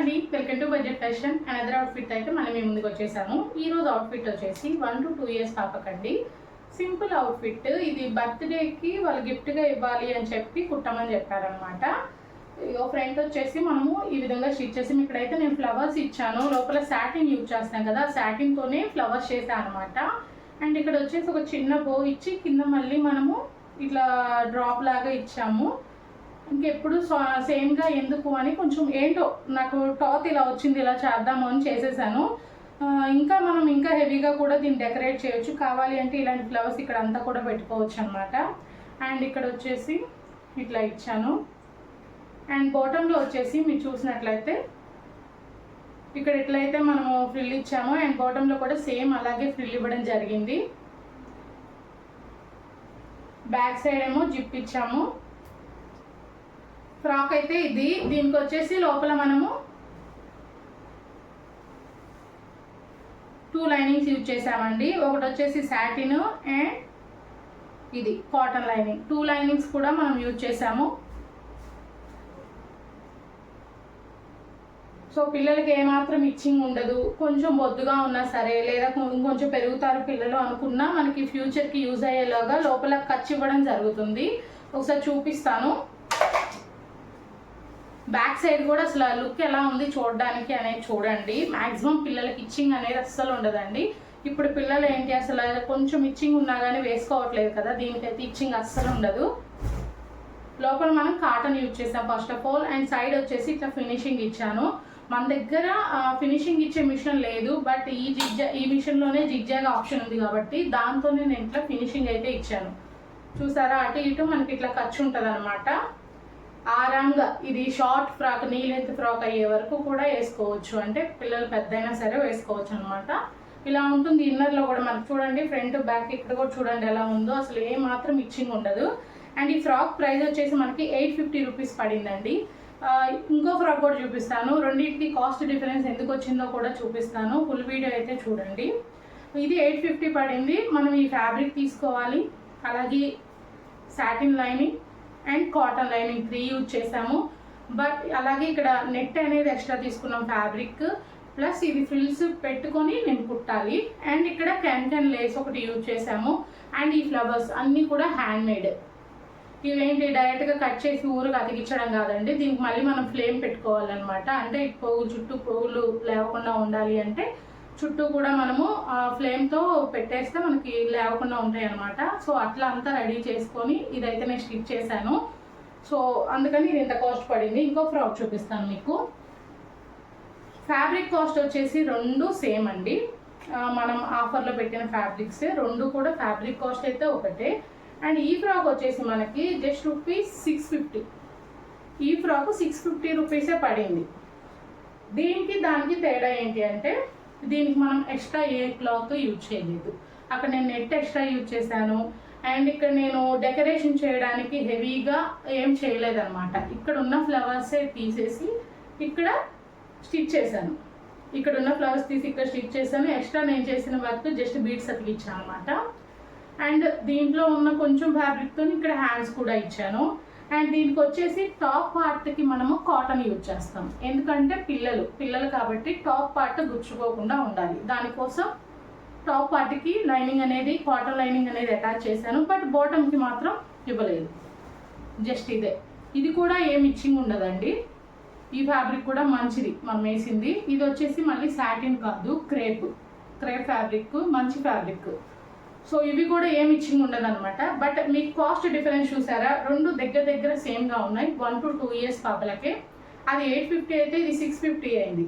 అండి. Welcome to budget fashion another outfit అయితే మనం మీ ముందుకు వచ్చేసాము. ఈ రోజు అవుట్ఫిట్ వచ్చేసి వన్ టు టూ ఇయర్స్ పాపకండి సింపుల్ అవుట్ఫిట్ ఇది బర్త్డేకి వాళ్ళు గిఫ్ట్గా ఇవ్వాలి అని చెప్పి కుట్టమని చెప్పారనమాట ఓ ఫ్రెండ్ వచ్చేసి మనము ఈ విధంగా స్టిచ్ చేసి ఇక్కడైతే నేను ఫ్లవర్స్ ఇచ్చాను. లోపల సాటిన్ యూజ్ చేస్తాను కదా సాటిన్తోనే ఫ్లవర్స్ చేశాను అనమాట అండ్ ఇక్కడ వచ్చేసి ఒక చిన్న బో ఇచ్చి కింద మళ్ళీ మనము ఇట్లా డ్రాప్ లాగా ఇచ్చాము. ఇంకెప్పుడు సేమ్గా ఎందుకు అని కొంచెం ఏంటో నాకు టాత్ ఇలా వచ్చింది ఇలా చేద్దాము అని చేసేసాను. ఇంకా మనం ఇంకా హెవీగా కూడా దీన్ని డెకరేట్ చేయొచ్చు. కావాలి అంటే ఇలాంటి ఫ్లవర్స్ ఇక్కడ అంతా కూడా పెట్టుకోవచ్చు అనమాట అండ్ ఇక్కడ వచ్చేసి ఇట్లా ఇచ్చాను. అండ్ బాటంలో వచ్చేసి మీరు చూసినట్లయితే ఇక్కడ ఎట్లయితే మనము ఫ్రిల్ ఇచ్చామో. అండ్ బాటంలో కూడా సేమ్ అలాగే ఫ్రిల్ ఇవ్వడం జరిగింది. బ్యాక్ సైడ్ ఏమో జిప్ ఇచ్చాము. ఫ్రాక్ అయితే ఇది. దీనికి వచ్చేసి లోపల మనము టూ లైనింగ్స్ యూజ్ చేసామండి ఒకటి వచ్చేసి సాటిన్ అండ్ ఇది కాటన్ లైనింగ్ టూ లైనింగ్స్ కూడా మనం యూజ్ చేసాము సో పిల్లలకి ఏమాత్రం ఇచ్చింగ్ ఉండదు. కొంచెం బొద్దుగా ఉన్నా సరే లేదా కొంచెం ఇంకొంచెం పెరుగుతారు పిల్లలు అనుకున్నా మనకి ఫ్యూచర్కి యూజ్ అయ్యేలాగా లోపల ఖర్చు ఇవ్వడం జరుగుతుంది. ఒకసారి చూపిస్తాను. బ్యాక్ సైడ్ కూడా అసలు లుక్ ఎలా ఉంది చూడడానికి అనేది చూడండి. మాక్సిమం పిల్లలకి ఇచ్చింగ్ అనేది అస్సలు ఉండదండి. ఇప్పుడు పిల్లలు ఏంటి అసలు కొంచెం ఇచ్చింగ్ ఉన్నా కానీ వేసుకోవట్లేదు కదా దీనికైతే ఇచ్చింగ్ అస్సలు ఉండదు. లోపల మనం కాటన్ యూజ్ చేసాం. First of all and side వచ్చేసి ఇట్లా ఫినిషింగ్ ఇచ్చాను. మన దగ్గర ఫినిషింగ్ ఇచ్చే మిషన్ లేదు బట్ ఈ జిగ్జా ఈ మిషన్లోనే జిగ్జాగ్ ఆప్షన్ ఉంది కాబట్టి దాంతోనే నేను ఇట్లా ఫినిషింగ్ అయితే ఇచ్చాను. చూసారా? అటు ఇటు మనకి ఇట్లా ఖర్చు ఉంటుంది అనమాట ఆరాంగా ఇది short frock knee length frock అయ్యే వరకు కూడా వేసుకోవచ్చు. అంటే పిల్లలు పెద్దయినా సరే వేసుకోవచ్చు అనమాట ఇలా ఉంటుంది ఇన్నర్లో కూడా మనకు చూడండి ఫ్రంట్ బ్యాక్ ఇక్కడ కూడా చూడండి ఎలా ఉందో. అసలు ఏ మాత్రం ఇచ్చింగ్ ఉండదు. అండ్ ఈ ఫ్రాక్ ప్రైస్ వచ్చేసి మనకి ఎయిట్ ఫిఫ్టీ రూపీస్ పడిందండి. ఇంకో ఫ్రాక్ కూడా చూపిస్తాను. రెండింటికి కాస్ట్ డిఫరెన్స్ ఎందుకు వచ్చిందో కూడా చూపిస్తాను. ఫుల్ వీడియో అయితే చూడండి. ఇది ఎయిట్ ఫిఫ్టీ పడింది. మనం ఈ ఫ్యాబ్రిక్ తీసుకోవాలి. అలాగే satin lining and cotton lining three use చేసాము బట్ అలాగే ఇక్కడ నెట్ అనేది ఎక్స్ట్రా తీసుకున్నాం ఫ్యాబ్రిక్. ప్లస్ ఇది ఫ్రిల్స్ పెట్టుకొని నేను కుట్టాలి. అండ్ ఇక్కడ క్యాంటన్ లేస్ ఒకటి యూజ్ చేసాము అండ్ ఈ ఫ్లవర్స్ అన్నీ కూడా హ్యాండ్ మేడ్ ఇవేంటి డైరెక్ట్గా కట్ చేసి ఊరుగా అతికించడం కాదండి. దీనికి మళ్ళీ మనం ఫ్లేమ్ పెట్టుకోవాలన్నమాట. అంటే ఈ చుట్టూ పోగులు లేవకుండా ఉండాలి అంటే చుట్టూ కూడా మనము ఆ ఫ్లేమ్తో పెట్టేస్తే మనకి లేవకుండా ఉంటాయి అనమాట సో అట్లా అంతా రెడీ చేసుకొని ఇదైతే నేను స్టిచ్ చేశాను. సో అందుకని ఇది ఇంత కాస్ట్ పడింది. ఇంకో ఫ్రాక్ చూపిస్తాను మీకు. ఫ్యాబ్రిక్ కాస్ట్ వచ్చేసి రెండు సేమ్ అండి. మనం ఆఫర్లో పెట్టిన ఫ్యాబ్రిక్స్. రెండు కూడా ఫ్యాబ్రిక్ కాస్ట్ అయితే ఒకటే. అండ్ ఈ ఫ్రాక్ వచ్చేసి మనకి జస్ట్ రూపీస్ సిక్స్ ఫిఫ్టీ. ఈ ఫ్రాక్ సిక్స్ ఫిఫ్టీ రూపీసే పడింది. దీనికి దానికి తేడా ఏంటి అంటే దీనికి మనం ఎక్స్ట్రా ఏ క్లాత్ యూజ్ చేయలేదు. అక్కడ నేను నెట్ ఎక్స్ట్రా యూజ్ చేశాను. అండ్ ఇక్కడ నేను డెకరేషన్ చేయడానికి హెవీగా ఏం చేయలేదన్నమాట. ఇక్కడ ఉన్న ఫ్లవర్సే తీసేసి ఇక్కడ స్టిచ్ చేశాను. ఇక్కడ ఉన్న ఫ్లవర్స్ తీసి ఇక్కడ స్టిచ్ చేశాను. ఎక్స్ట్రా నేను చేసిన వర్క్ జస్ట్ బీడ్స్ అతికిచ్చాను అనమాట అండ్ దీంట్లో ఉన్న కొంచెం ఫ్యాబ్రిక్తో ఇక్కడ హ్యాండ్స్ కూడా ఇచ్చాను. అండ్ దీనికి వచ్చేసి టాప్ పార్ట్కి మనము కాటన్ యూజ్ చేస్తాం. ఎందుకంటే పిల్లలు పిల్లలు కాబట్టి టాప్ పార్ట్ గుచ్చుకోకుండా ఉండాలి. దానికోసం టాప్ పార్ట్కి లైనింగ్ అనేది కాటన్ లైనింగ్ అనేది అటాచ్ చేశాను. బట్ బాటమ్కి మాత్రం ఇవ్వలేదు. జస్ట్ ఇదే. ఇది కూడా ఏమి ఇచ్చింగ్ ఉండదండి. ఈ ఫ్యాబ్రిక్ కూడా మంచిది. మనం వేసింది. ఇది వచ్చేసి మళ్ళీ సాటిన్ కాదు క్రేప్ క్రేప్ ఫ్యాబ్రిక్ మంచి ఫ్యాబ్రిక్ సో ఇవి కూడా ఏమి ఇచ్చింగ్ ఉండదు అనమాట బట్ మీకు కాస్ట్ డిఫరెన్స్ చూసారా? రెండు దగ్గర దగ్గర సేమ్గా ఉన్నాయి. వన్ టు టూ ఇయర్స్ పాపలకే. అది ఎయిట్ ఫిఫ్టీ అయితే ఇది సిక్స్ ఫిఫ్టీ అయింది.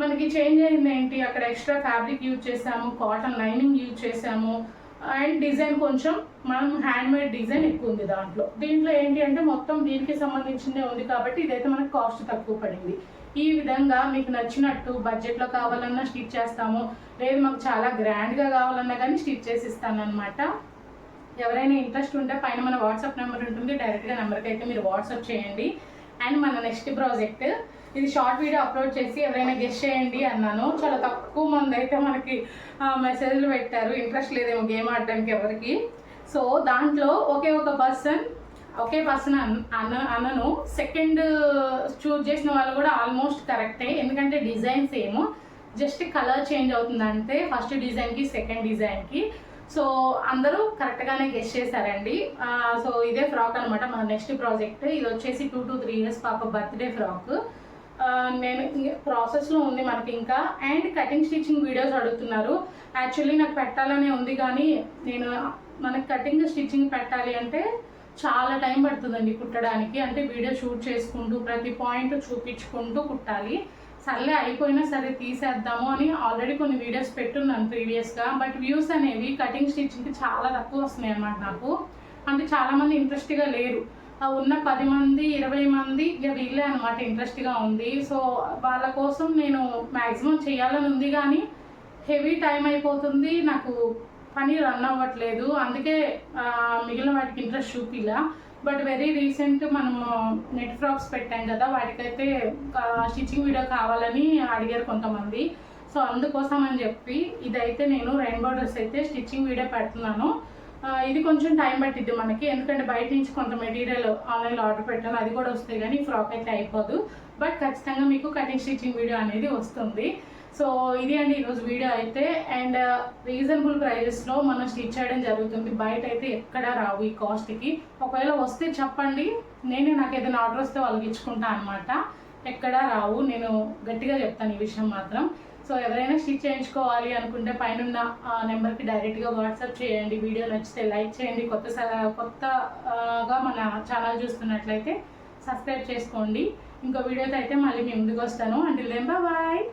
మనకి చేంజ్ అయింది ఏంటి? అక్కడ ఎక్స్ట్రా ఫ్యాబ్రిక్ యూజ్ చేసాము కాటన్ లైనింగ్ యూజ్ చేసాము. అండ్ డిజైన్ కొంచెం మనం హ్యాండ్ మేడ్ డిజైన్ ఎక్కువ ఉంది దాంట్లో. దీంట్లో ఏంటి అంటే మొత్తం దీనికి సంబంధించిందే ఉంది కాబట్టి ఇదైతే మనకు కాస్ట్ తక్కువ పడింది. ఈ విధంగా మీకు నచ్చినట్టు బడ్జెట్లో కావాలన్నా స్టిచ్ చేస్తాము. లేదు మాకు చాలా గ్రాండ్గా కావాలన్నా కానీ స్టిచ్ చేసి ఇస్తాను ఎవరైనా ఇంట్రెస్ట్ ఉంటే పైన మన వాట్సాప్ నెంబర్ ఉంటుంది. డైరెక్ట్గా నెంబర్కి అయితే మీరు వాట్సాప్ చేయండి. అండ్ మన నెక్స్ట్ ప్రాజెక్ట్ ఇది షార్ట్ వీడియో అప్లోడ్ చేసి ఎవరైనా గెస్ట్ చేయండి అన్నాను. చాలా తక్కువ మంది అయితే మనకి మెసేజ్లు పెట్టారు. ఇంట్రెస్ట్ లేదేమో గేమ్ ఆడడానికి ఎవరికి. సో దాంట్లో ఒకే ఒక పర్సన్ ఒకే పర్సన్ అన్న. అన్నను సెకండ్ చూజ్ చేసిన వాళ్ళు కూడా ఆల్మోస్ట్ కరెక్టే ఎందుకంటే design same just colour change అవుతుందంటే ఫస్ట్ డిజైన్కి సెకండ్ డిజైన్కి సో అందరూ కరెక్ట్గానే గెస్ట్ చేశారండి. సో ఇదే ఫ్రాక్ అనమాట మన నెక్స్ట్ ప్రాజెక్ట్ ఇది వచ్చేసి టూ టు త్రీ ఇయర్స్ పాప బర్త్డే ఫ్రాక్. నేను ప్రాసెస్లో ఉంది మనకి ఇంకా. అండ్ కటింగ్ స్టిచ్చింగ్ వీడియోస్ అడుగుతున్నారు. యాక్చువల్లీ నాకు పెట్టాలనే ఉంది కానీ నేను మనకి కటింగ్ స్టిచ్చింగ్ పెట్టాలి అంటే చాలా టైం పడుతుందండి కుట్టడానికి. అంటే వీడియో షూట్ చేసుకుంటూ ప్రతి పాయింట్ చూపించుకుంటూ కుట్టాలి. సర్లే అయిపోయినా సరే తీసేద్దాము అని ఆల్రెడీ కొన్ని వీడియోస్ పెట్టున్నాను ప్రీవియస్గా. బట్ వ్యూస్ అనేవి కటింగ్ స్టిచ్చింగ్కి చాలా తక్కువ వస్తున్నాయి అన్నమాట నాకు. అంటే చాలామంది ఇంట్రెస్ట్గా లేరు. ఆ ఉన్న పది మంది ఇరవై మంది ఇక వీళ్ళే అనమాట ఇంట్రెస్ట్గా ఉంది. సో వాళ్ళ కోసం నేను మ్యాక్సిమం చేయాలని ఉంది కానీ హెవీ టైం అయిపోతుంది. నాకు పని రన్ అవ్వట్లేదు. అందుకే మిగిలిన వాటికి ఇంట్రెస్ట్ చూపిలా. బట్ వెరీ రీసెంట్ మనము నెట్ ఫ్రాక్స్ పెట్టాం కదా వాటికైతే స్టిచ్చింగ్ వీడియో కావాలని అడిగారు కొంతమంది. సో అందుకోసం అని చెప్పి ఇదైతే నేను రెయిన్బో డ్రెస్ అయితే స్టిచ్చింగ్ వీడియో పెడుతున్నాను. ఇది కొంచెం టైం పట్టిద్ది మనకి. ఎందుకంటే బయట నుంచి కొంత మెటీరియల్ ఆన్లైన్లో ఆర్డర్ పెట్టాను. అది కూడా వస్తాయి కానీ ఫ్రాక్ అయితే అయిపోదు. బట్ ఖచ్చితంగా మీకు కటింగ్ స్టిచ్చింగ్ వీడియో అనేది వస్తుంది. సో ఇది అండి ఈరోజు వీడియో అయితే. అండ్ uh, రీజనబుల్ ప్రైజెస్లో మనం స్టిచ్ చేయడం జరుగుతుంది. బయట అయితే ఎక్కడ రావు ఈ కాస్ట్కి ఒకవేళ వస్తే చెప్పండి. నేనే నాకు ఏదైనా ఆర్డర్ వస్తే వాళ్ళకి ఇచ్చుకుంటా అనమాట ఎక్కడా రావు. నేను గట్టిగా చెప్తాను ఈ విషయం మాత్రం. సో ఎవరైనా స్టిచ్ చేయించుకోవాలి అనుకుంటే పైన నెంబర్కి డైరెక్ట్గా వాట్సాప్ చేయండి. వీడియో నచ్చితే లైక్ చేయండి. కొత్త స- కొత్తగా uh, మన ఛానల్ చూస్తున్నట్లయితే సబ్స్క్రైబ్ చేసుకోండి. ఇంకో వీడియోతో అయితే మళ్ళీ మీ ముందుకు వస్తాను. అంటే బాయ్